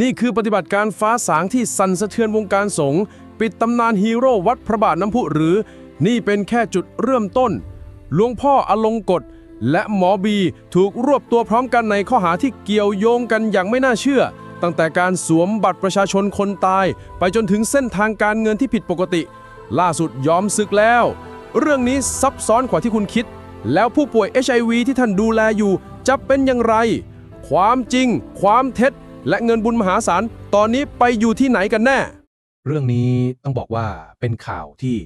นี่คือปฏิบัติการฟ้าสางที่สั่นสะเทือนวงการสงฆ์ปิดตำนานฮีโร่วัดพระบาทน้ำพุหรือ นี่เป็นแค่จุดเริ่มต้น หลวงพ่ออลงกฎและหมอบีถูกรวบตัวพร้อมกันในข้อหาที่เกี่ยวโยงกันอย่างไม่น่าเชื่อ ตั้งแต่การสวมบัตรประชาชนคนตาย ไปจนถึงเส้นทางการเงินที่ผิดปกติ ล่าสุดยอมศึกแล้ว เรื่องนี้ซับซ้อนกว่าที่คุณคิด แล้วผู้ป่วย HIV ที่ท่านดูแลอยู่จะเป็นอย่างไร ความจริง ความเท็จ และเงินบุญมหาศาลตอนนี้ไปอยู่ที่ไหนกันแน่ เรื่องนี้ต้องบอกว่าเป็นข่าวที่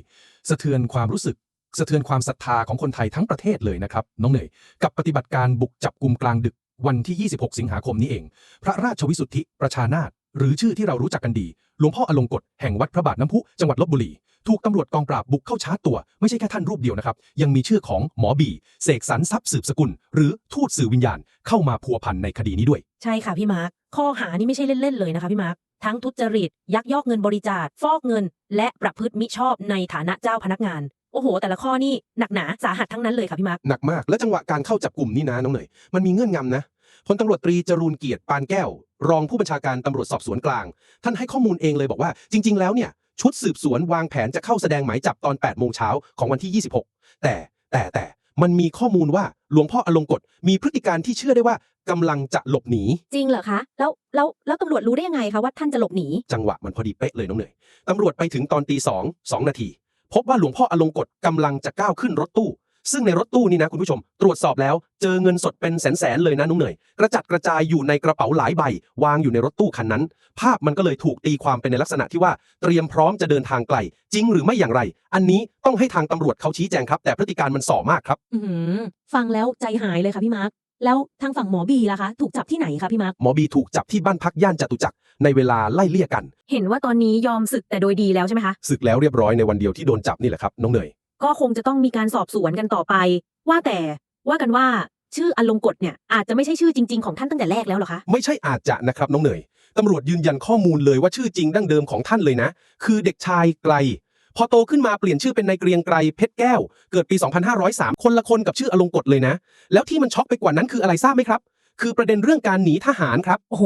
สะเทือนความรู้สึก สะเทือนความศรัทธาของคนไทยทั้งประเทศเลยนะครับน้องเหนยกับปฏิบัติการบุกจับกลุ่มกลางดึกวันที่ 26 สิงหาคมนี้เอง พระราชวิสุทธิประชานาถหรือชื่อที่เรารู้จักกันดี หลวงพ่ออลงกฎแห่งวัดพระบาทน้ำพุ จังหวัดลบบุรี ถูกตำรวจกองปราบบุกเข้าชาร์จตัว ไม่ใช่แค่ท่านรูปเดียวนะครับ ยังมีชื่อของหมอบี เสกสรรทรัพย์สืบสกุล หรือทูตสื่อวิญญาณเข้ามาพัวพันในคดีนี้ด้วย ใช่ค่ะพี่มาร์ค ข้อหานี่ไม่ใช่เล่นๆเลยนะคะพี่มาร์คทั้งทุจริต ยักยอกเงินบริจาคฟอกเงิน และประพฤติมิชอบในฐานะเจ้าพนักงานโอ้โห แต่ละข้อนี่หนักหนาสาหัสทั้งนั้นเลยค่ะพี่มาร์คหนักมากและจังหวะการเข้าจับกลุ่มนี่นะน้องเหนยมันมีเงื่อนงำนะพลตำรวจตรีจรูนเกียรติปานแก้ว รองผู้บัญชาการตำรวจสอบสวนกลาง ท่านให้ข้อมูลเองเลยบอกว่า จริง ๆ แล้วเนี่ย ชุดสืบสวนวางแผนจะเข้าแสดงหมายจับตอน8โมงเช้าของวันที่ 26 แต่แต่แต่ มันมีข้อมูลว่าหลวงพ่ออลงกฎมีพฤติการที่เชื่อได้ว่ากำลังจะหลบหนี จริงเหรอคะ แล้วแล้วแล้วตำรวจรู้ได้ยังไงคะว่าท่านจะหลบหนี จังหวะมันพอดีเป๊ะเลยน้องเหนยตำรวจไปถึงตอนตีสองสองนาที พบว่าหลวงพ่ออลงกฎกำลังจะก้าวขึ้นรถตู้ ซึ่งในรถตู้นี่นะคุณผู้ชม ตรวจสอบแล้วเจอเงินสดเป็นแสนๆเลยนะน้องเหนยกระจัดกระจายอยู่ในกระเป๋าหลายใบ วางอยู่ในรถตู้คันนั้น ภาพมันก็เลยถูกตีความเป็นในลักษณะที่ว่าเตรียมพร้อมจะเดินทางไกล จริงหรือไม่อย่างไร อันนี้ต้องให้ทางตำรวจเขาชี้แจงครับ แต่พฤติการมันส่อมากครับอือหือฟังแล้วใจหายเลยค่ะพี่มาร์คแล้วทางฝั่งหมอบีล่ะคะ ถูกจับที่ไหนคะพี่มาร์คหมอบีถูกจับที่บ้านพักย่านจตุจักรในเวลาไล่เลี่ยกัน เห็นว่าตอนนี้ยอมศึกแต่โดยดีแล้วใช่ไหมคะศึกแล้วเรียบร้อยในวันเดียวที่โดนจับนี่แหละครับน้องเนย ก็คงจะต้องมีการสอบสวนกันต่อไป ว่าแต่ว่ากันว่าชื่ออลงกฎเนี่ยอาจจะไม่ใช่ชื่อจริง ๆ ของท่านตั้งแต่แรกแล้วเหรอคะ ไม่ใช่อาจจะนะครับน้องเนยตำรวจยืนยันข้อมูลเลยว่าชื่อจริงดั้งเดิมของท่านเลยนะ คือเด็กชายไกล พอโตขึ้นมาเปลี่ยนชื่อเป็นนายเกรียงไกรเพชรแก้ว เกิดปี 2503 คนละคนกับชื่ออลงกฎเลยนะ แล้วที่มันช็อกไปกว่านั้นคืออะไรทราบไหมครับ คือประเด็นเรื่องการหนีทหารครับ โอ้โห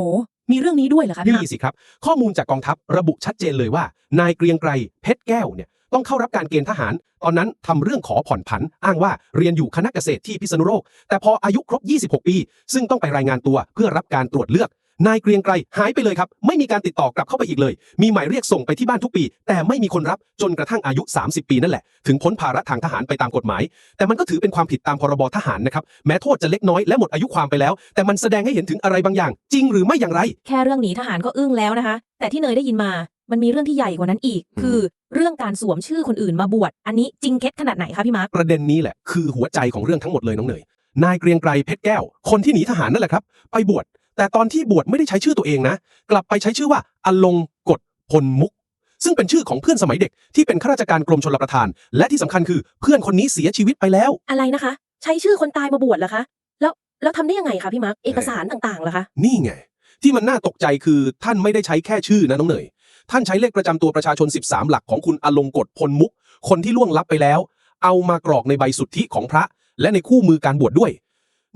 มีเรื่องนี้ด้วยเหรอคะพี่มาร์นี่คสิครับ ข้อมูลจากกองทัพระบุชัดเจนเลยว่า นายเกรียงไกรเพชรแก้วเนี่ย ต้องเข้ารับการเกณฑ์ทหาร ตอนนั้นทำเรื่องขอผ่อนผัน อ้างว่าเรียนอยู่คณะเกษตรที่พิษณุโลก แต่พออายุครบ 26 ปี ซึ่งต้องไปรายงานตัวเพื่อรับการตรวจเลือก นายเกรียงไกรหายไปเลยครับ ไม่มีการติดต่อกลับเข้าไปอีกเลย มีหมายเรียกส่งไปที่บ้านทุกปี แต่ไม่มีคนรับจนกระทั่งอายุ 30 ปีนั่นแหละ ถึงพ้นภาระทางทหารไปตามกฎหมาย แต่มันก็ถือเป็นความผิดตามพรบทหารนะครับ แม้โทษจะเล็กน้อยและหมดอายุความไปแล้ว แต่มันแสดงให้เห็นถึงอะไรบางอย่าง จริงหรือไม่อย่างไร แค่เรื่องหนีทหารก็อึ้งแล้วนะคะ แต่ที่เนยได้ยินมา มันมีเรื่องที่ใหญ่กว่านั้นอีก คือเรื่องการสวมชื่อคนอื่นมาบวชอันนี้จริงเท็จขนาดไหนคะพี่มาร์คประเด็นนี้แหละคือหัวใจของเรื่องทั้งหมดเลยน้องเนยนายเกรียงไกรเพชรแก้ว คนที่หนีทหารนั่นแหละครับ ไปบวชแต่ตอนที่บวชไม่ได้ใช้ชื่อตัวเองนะ กลับไปใช้ชื่อว่าอลงกฎพลมุก ซึ่งเป็นชื่อของเพื่อนสมัยเด็ก ที่เป็นข้าราชการกรมชลประทาน และที่สำคัญคือเพื่อนคนนี้เสียชีวิตไปแล้ว อะไรนะคะ ใช้ชื่อคนตายมาบวชเหรอคะ แล้วแล้วทำได้ยังไงคะพี่มาร์คเอกสารต่างๆเหรอคะนี่ไง ที่มันน่าตกใจคือท่านไม่ได้ใช้แค่ชื่อนะน้องเนย ท่านใช้เลขประจำตัวประชาชน 13 หลักของคุณอลงกฎพลมุก คนที่ล่วงลับไปแล้ว เอามากรอกในใบสุทธิของพระ และในคู่มือการบวชดด้วย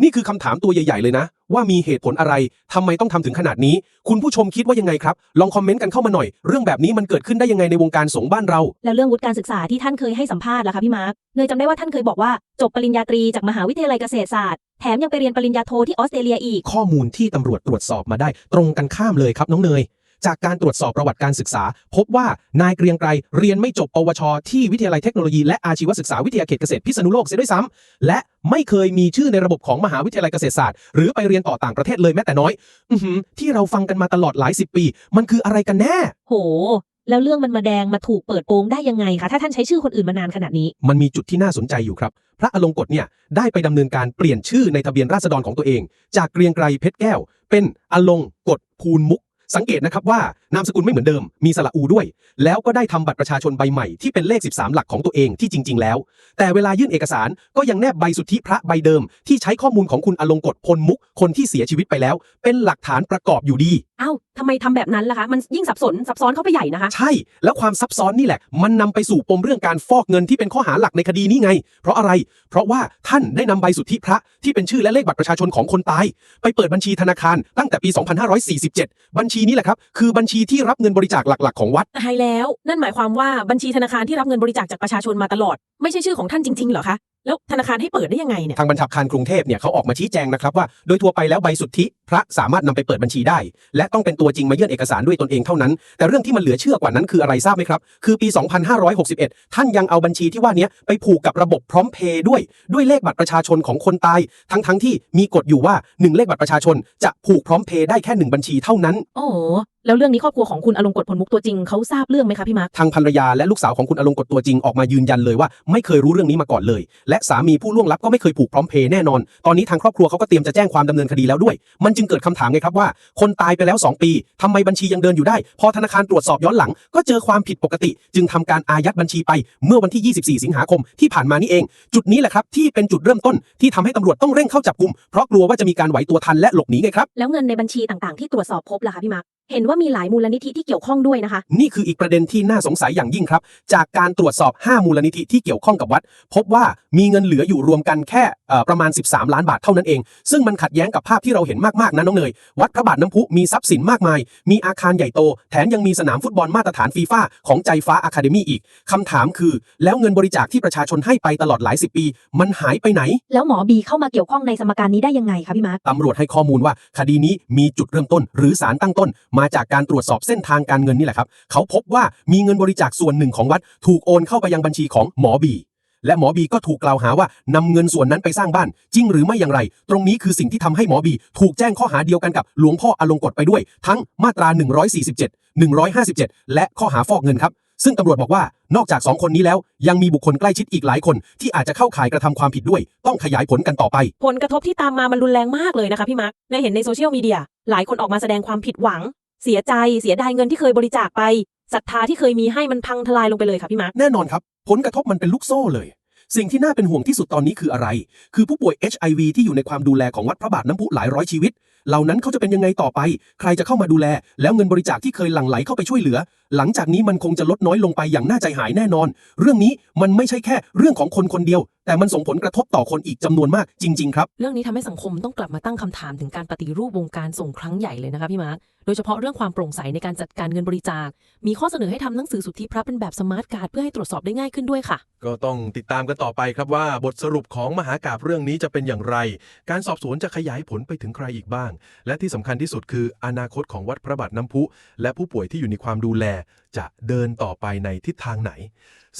นี่คือคำถามตัวใหญ่ๆเลยนะ ว่ามีเหตุผลอะไรทำไมต้องทำถึงขนาดนี้ คุณผู้ชมคิดว่ายังไงครับ ลองคอมเมนต์กันเข้ามาหน่อย เรื่องแบบนี้มันเกิดขึ้นได้ยังไงในวงการสงฆ์บ้านเรา แล้วเรื่องวุฒิการศึกษาที่ท่านเคยให้สัมภาษณ์ล่ะคะพี่มาร์คเนยจำได้ว่าท่านเคยบอกว่าจบปริญญาตรีจากมหาวิทยาลัยเกษตรศาสตร์แถมยังไปเรียนปริญญาโทที่ออสเตรเลียอีก ข้อมูลที่ตำรวจตรวจสอบมาได้ ตรงกันข้ามเลยครับน้องเนย จากการตรวจสอบประวัติการศึกษา พบว่านายเกรียงไกรเรียนไม่จบปวช ที่วิทยาลัยเทคโนโลยีและอาชีวศึกษาวิทยาเขตเกษตรพิษณุโลกเสียด้วยซ้ำและไม่เคยมีชื่อในระบบของมหาวิทยาลัยเกษตรศาสตร์ หรือไปเรียนต่อต่างประเทศเลยแม้แต่น้อยอือหือที่เราฟังกันมาตลอดหลายสิบปี มันคืออะไรกันแน่ โหแล้วเรื่องมันมาแดงมาถูกเปิดโปงได้ยังไงคะ ถ้าท่านใช้ชื่อคนอื่นมานานขนาดนี้ มันมีจุดที่น่าสนใจอยู่ครับ พระอลงกฎเนี่ยได้ไปดำเนินการเปลี่ยนชื่อในทะเบียนราษฎรของตัวเอง จากเกรียงไกรเพชรแก้ว เป็นอลงกฎภูลมุก สังเกตนะครับว่านามสกุลไม่เหมือนเดิม มีสระอูด้วย แล้วก็ได้ทำบัตรประชาชนใบใหม่ที่เป็นเลข 13 หลักของตัวเองที่จริง ๆ แล้ว แต่เวลายื่นเอกสารก็ยังแนบใบสุทธิพระใบเดิม ที่ใช้ข้อมูลของคุณอลงกฎพลมุกคนที่เสียชีวิตไปแล้ว เป็นหลักฐานประกอบอยู่ดี อ้าวทำไมทำแบบนั้นล่ะคะ มันยิ่งสับสนซับซ้อนเข้าไปใหญ่นะคะ ใช่ แล้วความซับซ้อนนี่แหละ มันนำไปสู่ปมเรื่องการฟอกเงินที่เป็นข้อหาหลักในคดีนี้ไง เพราะอะไร เพราะว่าท่านได้นำใบสุทธิพระที่เป็นชื่อและเลขบัตรประชาชนของคนตาย ไปเปิดบัญชีธนาคารตั้งแต่ปี 2547 บัญชีนี้แหละครับ คือบัญชีที่รับเงินบริจาคหลักๆ ของวัดตายแล้ว นั่นหมายความว่าบัญชีธนาคารที่รับเงินบริจาคจากประชาชนมาตลอด ไม่ใช่ชื่อของท่านจริงๆเหรอคะ แล้วธนาคารให้เปิดได้ยังไงเนี่ย ทางบัญชาการกรุงเทพเนี่ยเขาออกมาชี้แจงนะครับว่าโดยทั่วไปแล้วใบสุทธิพระสามารถนำไปเปิดบัญชีได้ และต้องเป็นตัวจริงมายื่นเอกสารด้วยตนเองเท่านั้น แต่เรื่องที่มันเหลือเชื่อกว่านั้นคืออะไรทราบไหมครับ คือปี 2561 ท่านยังเอาบัญชีที่ว่าเนี้ยไปผูกกับระบบพร้อมเพย์ด้วย ด้วยเลขบัตรประชาชนของคนตาย ทั้งทั้งๆที่มีกฎอยู่ว่า 1 เลขบัตรประชาชน จะผูกพร้อมเพย์ได้แค่หนึ่งบัญชีเท่านั้น โอ้โหแล้วเรื่องนี้ครอบครัวของคุณอลงกฎผลมุกตัวจริงเขาทราบเรื่องไหมคะพี่มาร์คทางภรรยาและลูกสาวของคุณอลงกฎตัวจริงออกมายืนยันเลยว่าไม่เคยรู้เรื่องนี้มาก่อนเลย และสามีผู้ล่วงลับก็ไม่เคยผูกพร้อมเพย์แน่นอน ตอนนี้ทางครอบครัวเขาก็เตรียมจะแจ้งความดำเนินคดีแล้วด้วย มันจึงเกิดคำถามไงครับว่า คนตายไปแล้ว 2 ปีทำไมบัญชียังเดินอยู่ได้ พอธนาคารตรวจสอบย้อนหลัง ก็เจอความผิดปกติ จึงทำการอายัดบัญชีไป เมื่อวันที่ 24 สิงหาคมที่ผ่านมานี่เอง จุดนี้แหละครับที่เป็นจุดเริ่มต้นที่ทำให้ตำรวจต้องเร่งเข้าจับกุมเพราะกลัวว่าจะมีการไหวตัวทันและหลบหนีไงครับ แล้วเงินในบัญชีต่างๆที่ตรวจสอบพบล่ะคะพี่มาร์ค เห็นว่ามีหลายมูลนิธิที่เกี่ยวข้องด้วยนะคะ นี่คืออีกประเด็นที่น่าสงสัยอย่างยิ่งครับ จากการตรวจสอบ 5 มูลนิธิที่เกี่ยวข้องกับวัด พบว่ามีเงินเหลืออยู่รวมกันแค่ ประมาณ 13 ล้านบาทเท่านั้นเอง ซึ่งมันขัดแย้งกับภาพที่เราเห็นมากๆนะน้องเนย วัดพระบาทน้ำพุมีทรัพย์สินมากมาย มีอาคารใหญ่โต แถมยังมีสนามฟุตบอลมาตรฐานฟีฟ่าของใจฟ้าอะคาเดมี่อีก คำถามคือ แล้วเงินบริจาคที่ประชาชนให้ไปตลอดหลายสิบปี มันหายไปไหน แล้วหมอบีเข้ามาเกี่ยวข้องในสมการนี้ได้ยังไงคะพี่มาร์คตำรวจให้ข้อมูลว่าคดีนี้มีจุดเริ่มต้น หรือสารตั้งต้น มาจากการตรวจสอบเส้นทางการเงินนี่แหละครับ เขาพบว่ามีเงินบริจาคส่วนหนึ่งของวัด ถูกโอนเข้าไปยังบัญชีของหมอบี และหมอบีก็ถูกกล่าวหาว่านำเงินส่วนนั้นไปสร้างบ้าน จริงหรือไม่อย่างไร ตรงนี้คือสิ่งที่ทำให้หมอบี ถูกแจ้งข้อหาเดียวกันกับหลวงพ่ออลงกฎไปด้วย ทั้งมาตรา 147 157 และข้อหาฟอกเงินครับซึ่งตำรวจบอกว่านอกจาก 2 คนนี้แล้ว ยังมีบุคคลใกล้ชิดอีกหลายคน ที่อาจจะเข้าข่ายกระทำความผิดด้วย ต้องขยายผลกันต่อไป ผลกระทบที่ตามมามันรุนแรงมากเลยนะคะพี่มาร์คในเห็นในโซเชียลมีเดียหลายคนออกมาแสดงความผิดหวัง เสียใจเสียดายเงินที่เคยบริจาคไปศรัทธาที่เคยมีให้มันพังทลายลงไปเลยค่ะพี่มาร์คแน่นอนครับ ผลกระทบมันเป็นลูกโซ่เลย สิ่งที่น่าเป็นห่วงที่สุดตอนนี้คืออะไร คือผู้ป่วย HIV ที่อยู่ในความดูแลของวัดพระบาทน้ำพุหลายร้อยชีวิตเหล่านั้นเขาจะเป็นยังไงต่อไป ใครจะเข้ามาดูแล แล้วเงินบริจาคที่เคยหลั่งไหลเข้าไปช่วยเหลือ หลังจากนี้มันคงจะลดน้อยลงไปอย่างน่าใจหายแน่นอน เรื่องนี้มันไม่ใช่แค่เรื่องของคนคนเดียว แต่มันส่งผลกระทบต่อคนอีกจำนวนมากจริง ๆ ครับ เรื่องนี้ทำให้สังคมต้องกลับมาตั้งคำถามถึงการปฏิรูปวงการส่งครั้งใหญ่เลยนะคะพี่มาร์คโดยเฉพาะเรื่องความโปร่งใสในการจัดการเงินบริจาค มีข้อเสนอให้ทำหนังสือสุทธิพระเป็นแบบสมาร์ทการ์ดเพื่อให้ตรวจสอบได้ง่ายขึ้นด้วยค่ะ ก็ต้องติดตามกันต่อไปครับว่า บทสรุปของมหากาบเรื่องนี้จะเป็นอย่างไร การสอบสวนจะขยายผลไปถึงใครอีกบ้างและที่สำคัญที่สุดคืออนาคตของวัดพระบาทน้ำพุ และผู้ป่วยที่อยู่ในความดูแล จะเดินต่อไปในทิศทางไหน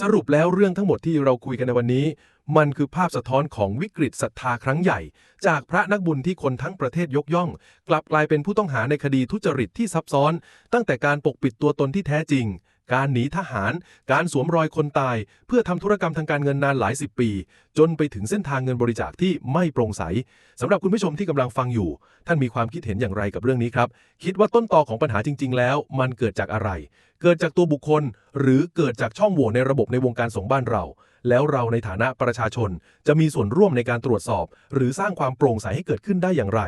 สรุปแล้วเรื่องทั้งหมดที่เราคุยกันในวันนี้ มันคือภาพสะท้อนของวิกฤตศรัทธาครั้งใหญ่ จากพระนักบุญที่คนทั้งประเทศยกย่อง กลับกลายเป็นผู้ต้องหาในคดีทุจริตที่ซับซ้อน ตั้งแต่การปกปิดตัวตนที่แท้จริง การหนีทหาร การสวมรอยคนตาย เพื่อทำธุรกรรมทางการเงินนานหลายสิบปี จนไปถึงเส้นทางเงินบริจาคที่ไม่โปร่งใสสำหรับคุณผู้ชมที่กำลังฟังอยู่ ท่านมีความคิดเห็นอย่างไรกับเรื่องนี้ครับ คิดว่าต้นตอของปัญหาจริง ๆ แล้ว มันเกิดจากอะไร เกิดจากตัวบุคคล หรือเกิดจากช่องโหว่ในระบบในวงการสงฆ์บ้านเรา แล้วเราในฐานะประชาชน จะมีส่วนร่วมในการตรวจสอบ หรือสร้างความโปร่งใสให้เกิดขึ้นได้อย่างไร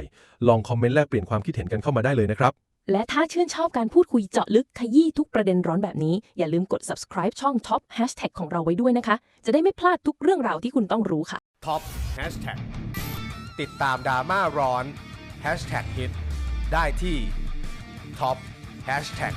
ลองคอมเมนต์แลกเปลี่ยนความคิดเห็นกันเข้ามาได้เลยนะครับ และถ้าชื่นชอบการพูดคุยเจาะลึกขยี้ทุกประเด็นร้อนแบบนี้ อย่าลืมกด subscribe ช่อง Top Hashtag ของเราไว้ด้วยนะคะ จะได้ไม่พลาดทุกเรื่องราวที่คุณต้องรู้ค่ะ TOP HASHTAG ติดตามดราม่าร้อน Hashtag ฮิตได้ที่ TOP HASHTAG